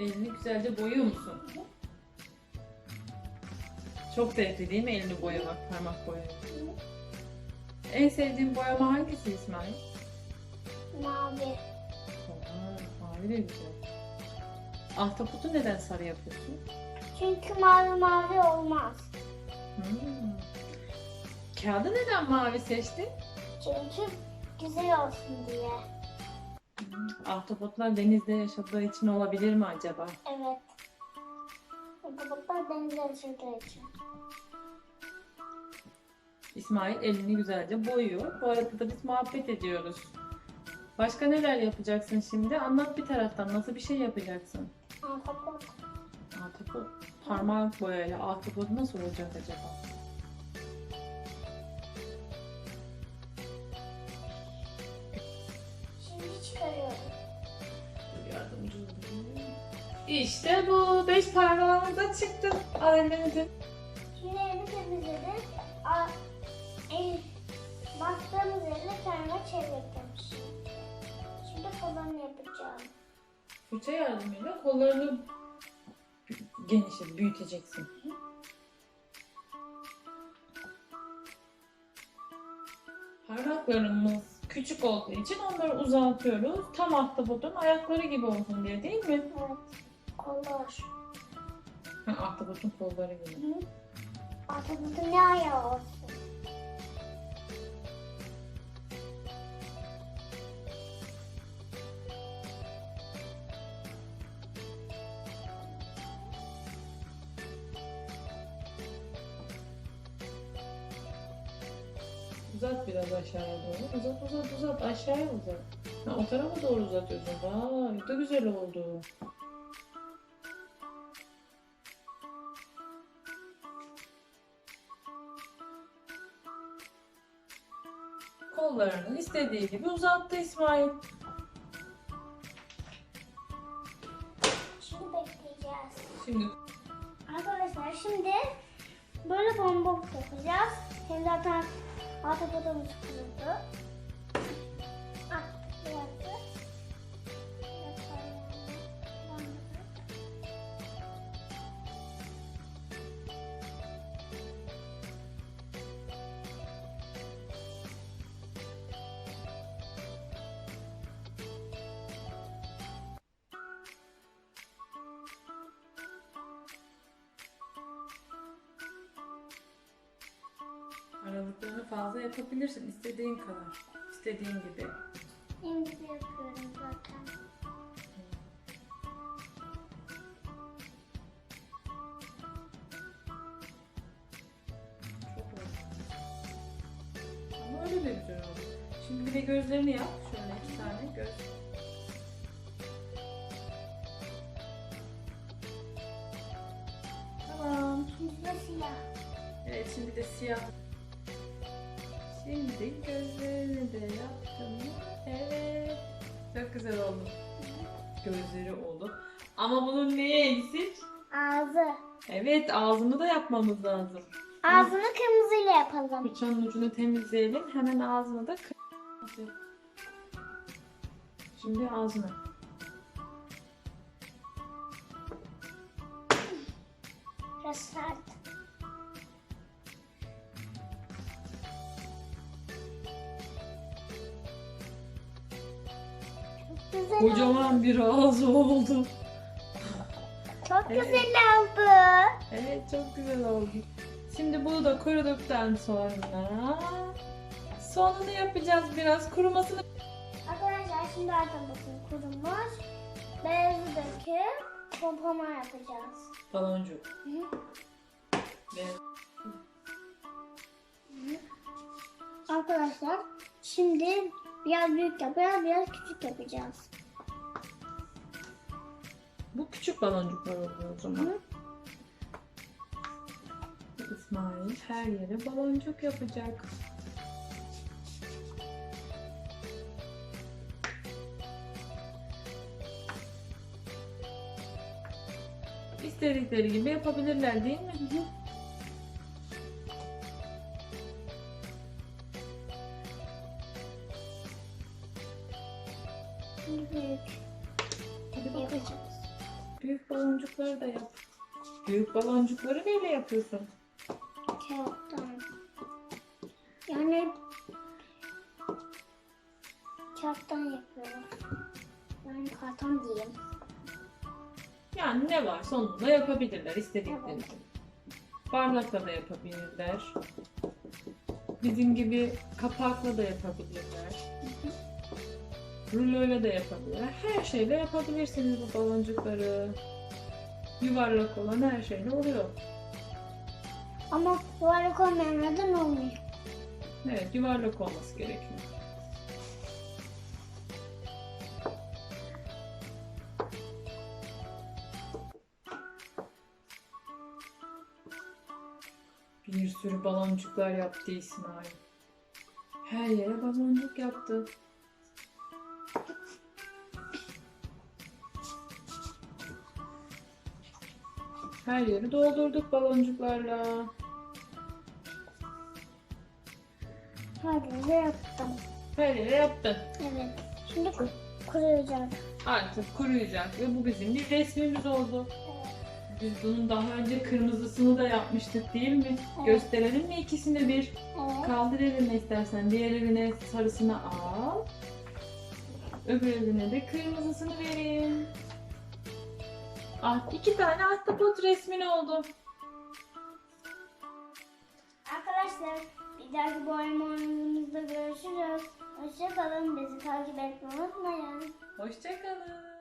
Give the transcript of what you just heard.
Elini güzelce boyuyor musun? Çok zevkli değil mi elini boyamak, parmak boyamak? En sevdiğin boyama hangisi İsmail? Mavi. Aa, mavi de güzel. Ahtapotu neden sarı yapıyorsun? Çünkü mavi mavi olmaz. Hmm. Kağıdı neden mavi seçtin? Çünkü güzel olsun diye. Ahtapotlar denizde yaşadığı için olabilir mi acaba? Evet. Arkadaşlar denize yaşadığı için. İsmail elini güzelce boyuyor. Bu arada da biz muhabbet ediyoruz. Başka neler yapacaksın şimdi? Anlat bir taraftan. Nasıl bir şey yapacaksın? Ahtapot. Ahtapot. Parmak boyayla ahtapot nasıl olacak acaba? İşte bu. Beş parmağımız da çıktı. Ailemizin. Şimdi elini temizledik. A- El, bastığımız elle kendime çevirdim şimdi. Şimdi kollarını yapacağım. Fırça yardımıyla kollarını genişlet, büyüteceksin. Parmaklarımız küçük olduğu için onları uzatıyoruz. Tam ahtapotun ayakları gibi olsun diye değil mi? Evet. Kollar. Ha, ahtapotun kolları gibi. Hı. Ahtapotun ne ayağı olsun? Uzat biraz aşağıya doğru. Uzat uzat uzat aşağıya uzat. Ha, o tarafa doğru uzatıyorsun. Vay ne güzel oldu. Kollarını istediği gibi uzattı İsmail. Şimdi bekleyeceğiz. Şimdi Arkadaşlar şimdi böyle bomba yapacağız. Hem zaten ahtapotumuz kuruldu. Aralıklarını fazla yapabilirsin istediğin kadar. istediğin gibi. Şimdi yapıyorum zaten. Çok oldu. Ama öyle de güzel oldu. Şimdi bir de gözlerini yap. Şöyle iki tane göz. Tamam. Şimdi siyah. Evet şimdi de siyah. Şimdi gözlerini de yaptım mı? Evet. Çok güzel oldu. Gözleri oldu. Ama bunun neye eksik? Ağzı. Evet ağzını da yapmamız lazım. Ağzını kırmızıyla yapalım. Fırçanın ucunu temizleyelim. Hemen ağzını da kır- Şimdi ağzını. Biraz sert. Güzel. Kocaman bir ağzı oldu. Çok Evet. güzel oldu. Evet çok güzel oldu. Şimdi bunu da kuruduktan sonra sonunu yapacağız biraz kurumasını. Arkadaşlar şimdi arkamızın kurumuş. Beyazı döküp pompona yapacağız. Baloncuk. Hı. Ve Arkadaşlar şimdi biraz büyük yapacağız, biraz küçük yapacağız. bu küçük baloncuklar oluyor o zaman. Hı. İsmail her yere baloncuk yapacak. İstedikleri gibi yapabilirler değil mi? Şimdi yapacağız. büyük baloncukları da yap. Büyük baloncukları neyle yapıyorsun? Kağıttan. Yani kağıttan yapıyorum. Yani karton diyeyim. Yani ne varsa onunla yapabilirler istedikleri gibi. Bardakla da yapabilirler. Bizim gibi kapakla da yapabilirler. Ruloyla da yapabilirler. Her şeyle yapabilirsiniz bu baloncukları. Yuvarlak olan her şeyle oluyor. Ama yuvarlak olmayanlardan olmuyor. Evet yuvarlak olması gerekiyor. Bir sürü baloncuklar yaptı İsmail. Her yere baloncuk yaptı. Her yeri doldurduk baloncuklarla. Hadi de yaptım. Her yere yaptın. Evet. Şimdi ku- kuruyacak. Artık kuruyacak ve bu bizim bir resmimiz oldu. Biz bunun daha önce kırmızısını da yapmıştık değil mi? Evet. Gösterelim mi ikisini bir? Evet. Kaldır eline istersen. Diğer eline sarısını al. Öbür eline de kırmızısını verin. Ah, iki tane ahtapot resmin oldu. Arkadaşlar bir dahaki boyama oyunumuzda görüşürüz. Hoşçakalın. Bizi takip etmeyi unutmayın. Hoşçakalın.